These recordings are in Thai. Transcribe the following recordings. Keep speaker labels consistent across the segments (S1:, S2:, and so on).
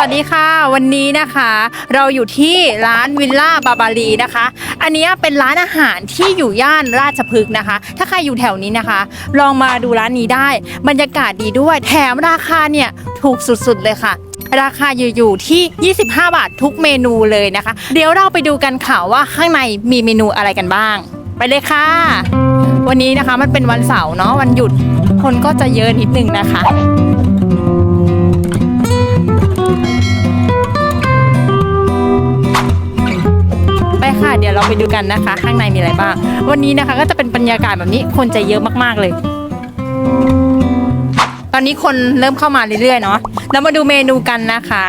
S1: วัสดีค่ะ วันนี้นะคะ เราอยู่ที่ร้านวิลล่าบาบารีนะคะ อันนี้เป็นร้านอาหารที่อยู่ย่านราชพฤกษ์นะคะ ถ้าใครอยู่แถวนี้นะคะ ลองมาดูร้านนี้ได้ บรรยากาศดีด้วย แถมราคาเนี่ยถูกสุดๆเลยค่ะราคาอยู่ๆที่ 25 บาททุกเมนูเลยนะคะ เดี๋ยวเราไปดูกันค่ะว่าข้างในมีเมนูอะไรกันบ้าง ไปเลยค่ะ วันนี้นะคะมันเป็นวันเสาร์เนาะวันหยุดคนก็จะเยอะนิดนึงนะคะ ไปค่ะเดี๋ยวเราไปดูกันนะคะ ข้างในมีอะไรบ้าง วันนี้นะคะก็จะเป็นบรรยากาศแบบนี้คนจะเยอะมากๆเลย ตอนนี้คนเริ่มเข้ามาเรื่อยๆเนาะแล้วมาดูเมนูกันนะคะ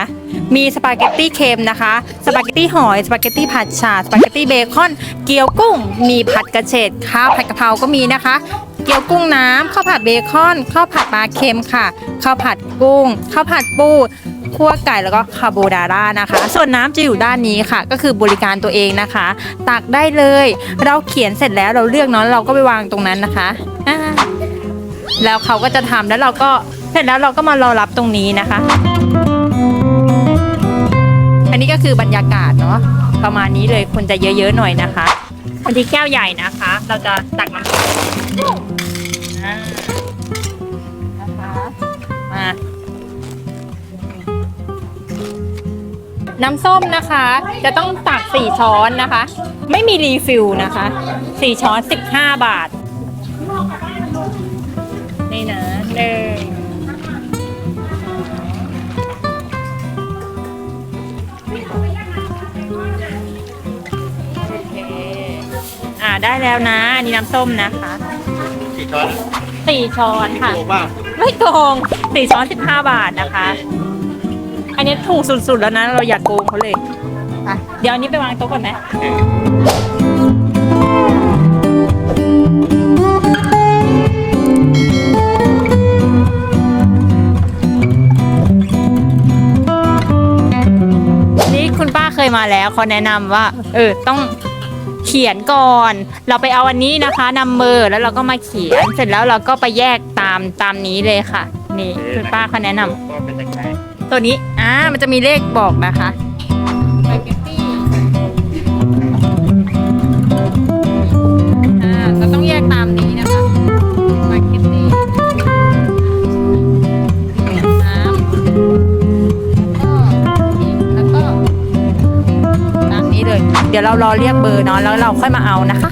S1: มีสปาเกตตี้เค็มนะคะ สปาเกตตี้หอย สปาเกตตี้ผัดชา สปาเกตตี้เบคอน เกี๊ยวกุ้ง มีผัดกระเฉดข้าวผัดกะเพราก็มีนะคะ เกี๊ยวกุ้งน้ำข้าวผัดเบคอน ข้าวผัดปลาเค็มค่ะ ข้าวผัดกุ้ง ข้าวผัดปู คั่วไก่แล้วก็คาโบนาร่านะคะ ส่วนน้ำจะอยู่ด้านนี้ค่ะ ก็คือบริการตัวเองนะคะ ตักได้เลย เราเขียนเสร็จแล้วเราเลือกเนาะเราก็ไปวางตรงนั้นนะคะแล้วเขาก็จะทำแล้วเราก็เสร็จแล้วเราก็มารอรับตรงนี้นะคะ อันนี้ก็คือบรรยากาศเนาะประมาณนี้เลยคนจะเยอะๆหน่อยนะคะอันที่แก้วใหญ่นะคะ เราจะตักน้ำ น้ำส้มนะคะ จะต้องตักสี่ช้อนนะคะ ไม่มีรีฟิลนะคะสี่ช้อนสิบห้าบาท นี่นะหนึ่งโอเคอ่าได้แล้วนะ อันนี้น้ำส้มนะคะ
S2: กี่ช้อน
S1: สี่ช้อนค่ะ
S2: โอ้บ้าง
S1: ไม่โกงสี่ช้อนสิบห้าบาทนะคะ อันนี้ถูกสุดๆแล้วนะเราอยากโกงเขาเลยอะเดี๋ยวอันนี้ไปวางโต๊ะก่อนไหมนี่คุณป้าเคยมาแล้วเขาแนะนำว่า เออต้องเขียนก่อน เราไปเอาอันนี้นะคะนำมือแล้วเราก็มาเขียนเสร็จแล้วเราก็ไปแยกตามตามนี้เลยค่ะ นี่คุณป้าเขาแนะนำ
S2: ก็เป็นยังไง
S1: ตัวนี้ อ่า มันจะมีเลขบอกนะคะสปาเกตตี้อ่าเราต้องแยกตามนี้นะคะสปาเกตตี้น้ำแล้วก็ตามนี้เลย เดี๋ยวเรารอเรียกเบอร์เนาะแล้วเราค่อยมาเอานะคะ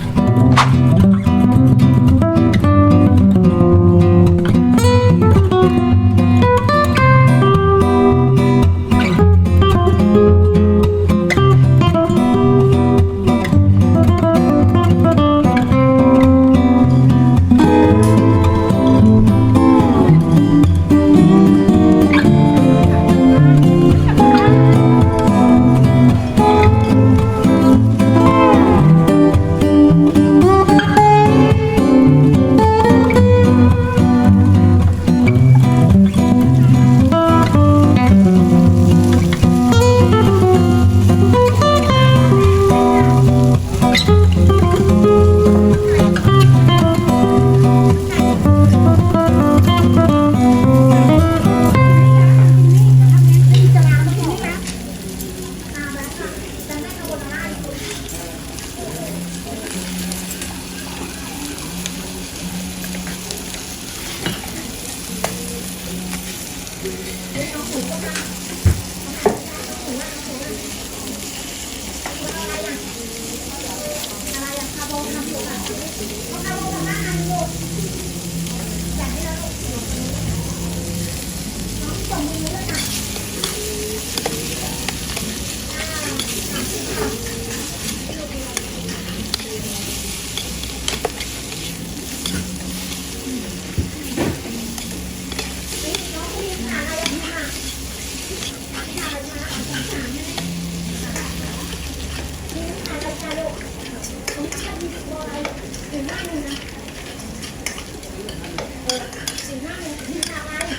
S1: เ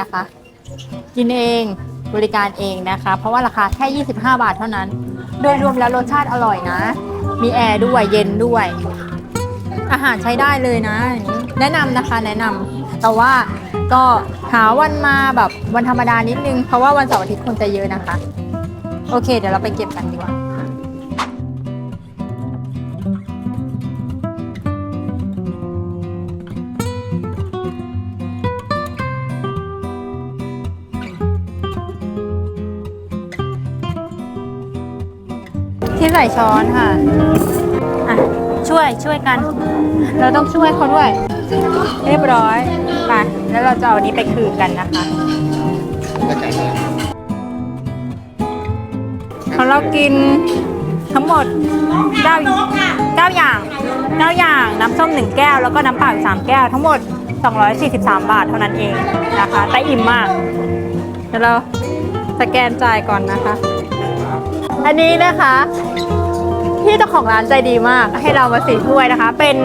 S1: นะคะ กินเองบริการเองนะคะ เพราะว่าราคาแค่ 25 บาทเท่านั้น โดยรวมแล้วรสชาติอร่อยนะ มีแอร์ด้วยเย็นด้วย อาหารใช้ได้เลยนะ แนะนำนะคะแนะนำแต่ว่าก็หาวันมาแบบวันธรรมดานิดนึง เพราะว่าวันเสาร์อาทิตย์คนจะเยอะนะคะ โอเค เดี๋ยวเราไปเก็บกันดีกว่า ใส่ช้อนค่ะอะ ช่วยช่วยกัน เราต้องช่วยเขาด้วย เรียบร้อยไปแล้วเราจะเอาอันนี้ไปคืนกันนะคะของเรากินทั้งหมดเก้าเก้าอย่างเก้าอย่างน้ำส้มหนึ่งแก้ว แล้วก็น้ำเปล่าอีกสามแก้วทั้งหมด 243 บาทเท่านั้นเองนะคะ แต่อิ่มมาก เดี๋ยวเราสแกนจ่ายก่อนนะคะ อันนี้นะคะพี่เจ้าของร้านใจดีมาก ให้เรามาสีถ้วยนะคะ เป็น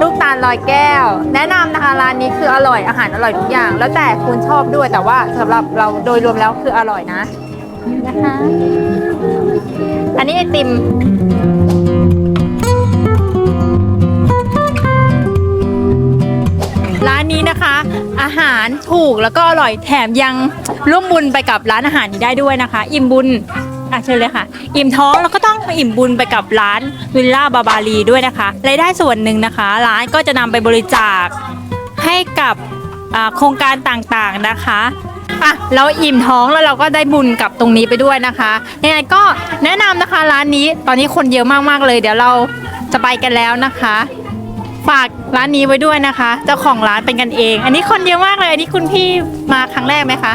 S1: ลูกตาลลอยแก้ว แนะนำนะคะร้านนี้คืออร่อยอาหารอร่อยทุกอย่าง แล้วแต่คุณชอบด้วยแต่ว่าสำหรับเราโดยรวมแล้วคืออร่อยนะนะคะ อันนี้ไอติมร้านนี้นะคะ อาหารถูกแล้วก็อร่อยแถมยังร่วมบุญไปกับร้านอาหารนี้ได้ด้วยนะคะ อิ่มบุญ อะเชิญเลยค่ะ อิ่มท้องแล้วก็ต้องอิ่มบุญไปกับร้านวิลล่าบาบารีด้วยนะคะรายได้ส่วนหนึ่งนะคะ ร้านก็จะนำไปบริจาคให้กับโครงการต่างๆนะคะอะเราอิ่มท้องแล้วเราก็ได้บุญกับตรงนี้ไปด้วยนะคะยังไงก็แนะนำนะคะร้านนี้ตอนนี้คนเยอะมากๆเลย เดี๋ยวเราจะไปกันแล้วนะคะ ฝากร้านนี้ไว้ด้วยนะคะ เจ้าของร้านเป็นกันเอง อันนี้คนเยอะมากเลยอันนี้คุณพี่มาครั้งแรกไหมคะ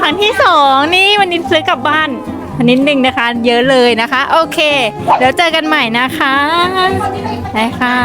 S1: ครั้งที่สองนี่วันนี้ซื้อกลับบ้านอันนิดนึงนะคะ เยอะเลยนะคะ โอเค เดี๋ยวเจอกันใหม่นะคะไปค่ะ